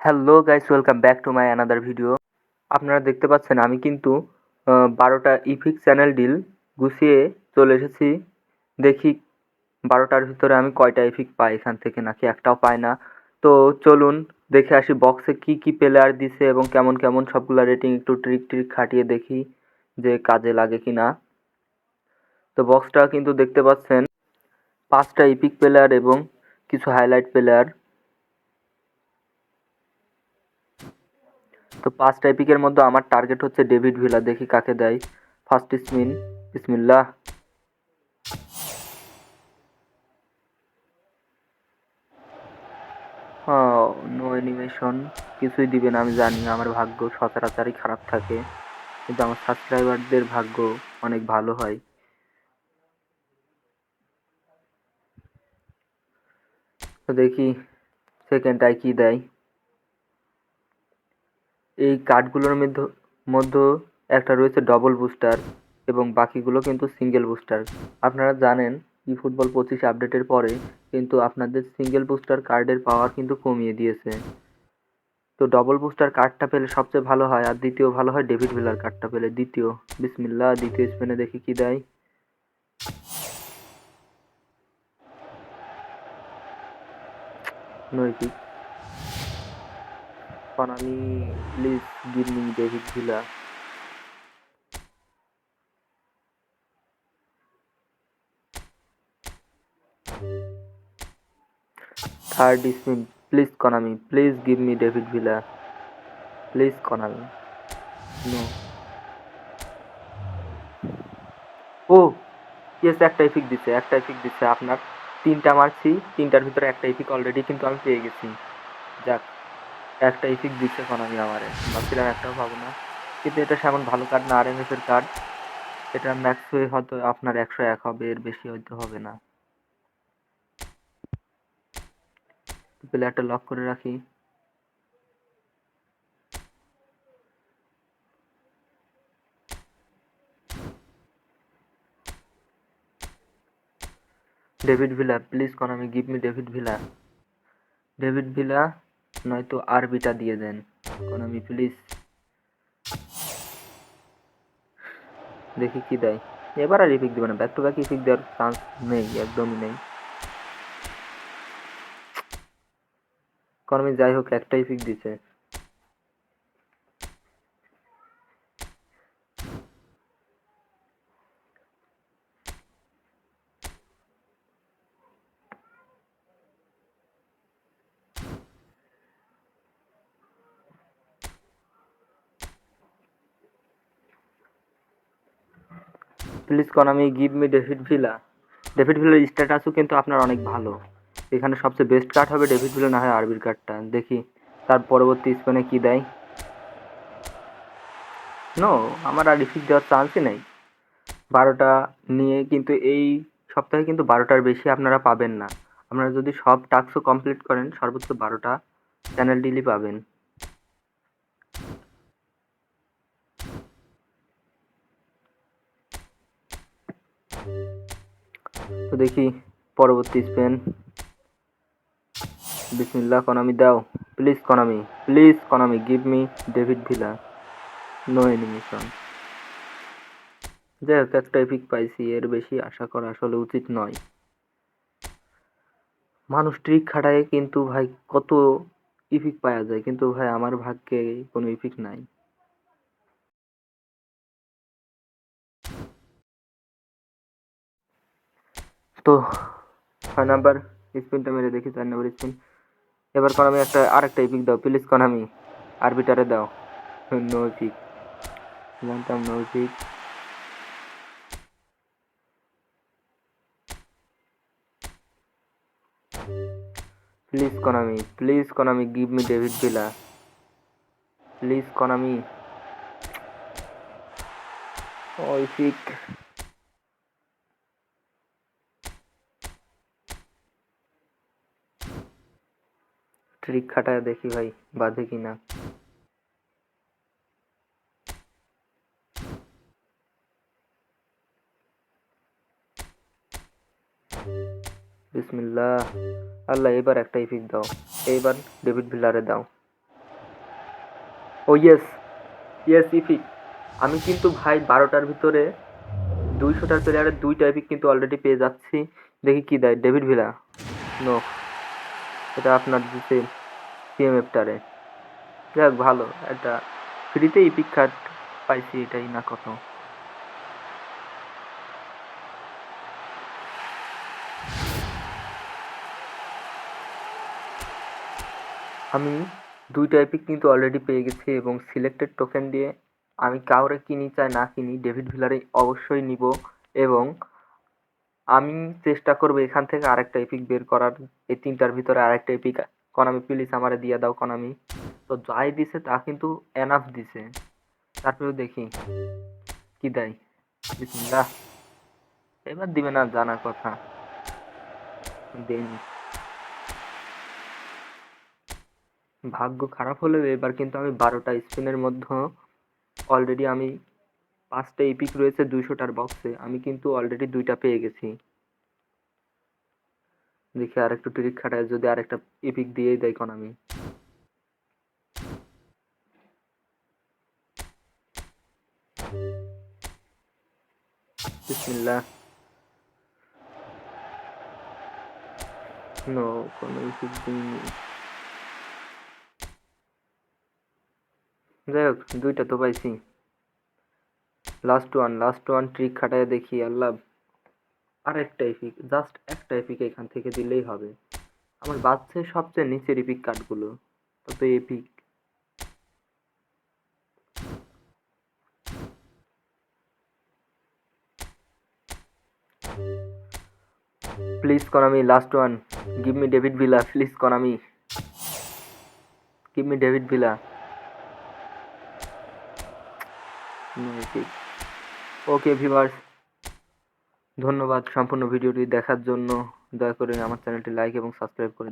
Hello guys welcome back to my another video আপনারা দেখতে পাচ্ছেন, আমি কিন্তু বারোটা ইফিক চ্যানেল ডিল গুছিয়ে চলে এসেছি। দেখি বারোটার ভিতরে আমি কয়টা ইফিক পাই এখান থেকে, নাকি একটাও পাই না। তো চলুন দেখে আসি বক্সে কি কি প্লেয়ার দিছে এবং কেমন কেমন সবগুলা রেটিং একটু ট্রিক ট্রিক খাটিয়ে দেখি যে কাজে লাগে কি না তো বক্সটা কিন্তু দেখতে পাচ্ছেন, পাঁচটা ইপিক প্লেয়ার এবং কিছু হাইলাইট প্লেয়ার তো পাঁচটা এপিকের মধ্যে আমার টার্গেট হচ্ছে ডেভিড ভিলা দেখি কাকে দেয়। ফার্স্ট স্পিন বিসমিল্লাহ নো অ্যানিমেশন কিছুই দিবে না, আমি জানি, আমার ভাগ্য সচরাচরই খারাপ থাকে। কিন্তু আমার সাবস্ক্রাইবারদের ভাগ্য অনেক ভালো হয়। তো দেখি সেকেন্ডটায় কি দেয়। এই কার্ডগুলোর মধ্যে মধ্যে একটা রয়েছে ডবল বুস্টার এবং বাকিগুলো কিন্তু সিঙ্গেল বুস্টার আপনারা জানেন ই ফুটবল পঁচিশ আপডেটের পরে কিন্তু আপনাদের সিঙ্গেল বুস্টার কার্ডের পাওয়ার কিন্তু কমিয়ে দিয়েছে। তো ডবল বুস্টার কার্ডটা পেলে সবচেয়ে ভালো হয় আর দ্বিতীয় ভালো হয় ডেভিড ভিলার কার্ডটা পেলে। দ্বিতীয় বিসমিল্লা দ্বিতীয় স্পেনে দেখি কি দেয়। নৈতিক। Konami, please give me David Villa. Third spin, please Konami, please give me David Villa. Please Konami. No. Oh yes একটা এপিক দিচ্ছে একটা এপিক দিচ্ছে আপনার। তিনটা মারছি তিনটার ভিতরে একটা এপিক অলরেডি কিন্তু আমি পেয়ে গেছি। যাক একটা ইফিক দিচ্ছে আমি আমারে। ভাবছিলাম একটাও পাবো না। কিন্তু এটা সেমন ভালো কার্ড না আর এম এর কার্ড এটা ম্যাক্স হয়ে হয়তো আপনার একশো এক হবে এর বেশি হয়তো হবে না। প্লেয়ারটা লক করে রাখি। David Villa, please Konami, give me David Villa. David Villa, নয়তো আরবিটা দিয়ে দেন। কনামি, প্লিজ। দেখি কি দেয়। এবার আর ইফিক দেবে না। ব্যাক টু ব্যাক ইফিক দেওয়ার চান্স নেই, একদমই নেই। কনমি যাই হোক একটা ইফিক দিছে। Please Konami give me David Villa David ভিলার স্ট্যাটাসও কিন্তু আপনার অনেক ভালো। এখানে সবচেয়ে বেস্ট কার্ড হবে ডেভিড ভিলা না হয় আরবির কার্ডটা দেখি, তার পরবর্তী স্পেনে কি দেয়? নো আমার আর রিফিক দেওয়ার চান্সই নেই। বারোটা নিয়ে কিন্তু এই সপ্তাহে কিন্তু বারোটার বেশি আপনারা পাবেন না। আপনারা যদি সব টাস্কও কমপ্লিট করেন, সর্বোচ্চ বারোটা চ্যানেল ডিলি পাবেন। তো দেখি, পরবর্তী স্পেন বিসমিল্লাহ কনামি দাও। Please Konami please Konami, give me David Villa. No animation যাই হোক, একটা এপিক পাইছি, এর বেশি আশা করা আসলে উচিত নয়। মানুষ ট্রিক খাটায় কিন্তু ভাই কত ইপিক পাওয়া যায়, কিন্তু ভাই আমার ভাগ্যে কোনো ইপিক নাই। তো, ছয় নাম্বার স্পিনটা মেরে দেখি, চার নাম্বার স্পিন এবার আমি একটা আর একটা ইপিক দাও প্লিজ আমি আরবিটারে দাও। নো ইপিক জানতাম no epic please Konami please Konami give me David Villa please Konami oh epic trick খাটায় দেখি ভাই বাঁধে কি না বিসমিল্লাহ। আল্লাহ, এবার একটা ইফিক দাও। এইবার ডেভিড ভিলারে দাও। ও ইয়েস ইয়েস ইফিক আমি কিন্তু ভাই বারোটার ভিতরে দুইশোটার প্লেয়ারের দুইটা ইফিক কিন্তু অলরেডি পেয়ে যাচ্ছি। দেখি কি দেয় ডেভিড ভিলা। নো এটা আপনার দিচ্ছে সিএমএফটারে যাক, ভালো। একটা ফ্রিতে ইপিক কার্ড পাইছি এটাই না কত। আমি দুইটা এপিক কিন্তু অলরেডি পেয়ে গেছি এবং সিলেক্টেড টোকেন দিয়ে আমি কাউরে কিনি চাই না কিনি ডেভিড ভিলারে অবশ্যই নিব এবং আমি চেষ্টা করব এখান থেকে আরেকটা এপিক বের করার। এই তিনটার ভিতরে আরেকটা এপিক কনামি প্লিজ আমারে দিয়ে দাও কনামি তো যাই দিছে তা কিন্তু এনাফ দিছে। তারপরেও দেখি কি দেয়। এবার দিবে না জানা কথা। ভাগ্য খারাপ হলেও এবার কিন্তু আমি বারোটা স্পিনের মধ্যে অলরেডি আমি পাঁচটা ইপিক রয়েছে দুইশোটার বক্সে আমি কিন্তু অলরেডি দুইটা পেয়ে গেছি। দেখি আর একটু ট্রিক খাটায়, যদি আর একটা এপিক দিয়েই দেয় কোন আমি। কোনো যাই হোক, দুইটা তো পাইছি। Last one last one trick খাটায় দেখি, আল্লাহ। আর একটা এপিক জাস্ট একটা এপিক এখান থেকে দিলেই হবে। আমার বাচ্চা সবচেয়ে নিচের এপিক কার্ডগুলো তত epic please Konami last one give me David Villa please Konami give me David Villa okay viewers ধন্যবাদ সম্পূর্ণ ভিডিওটি দেখার জন্য। দয়া করে আমার চ্যানেলটি লাইক এবং সাবস্ক্রাইব করে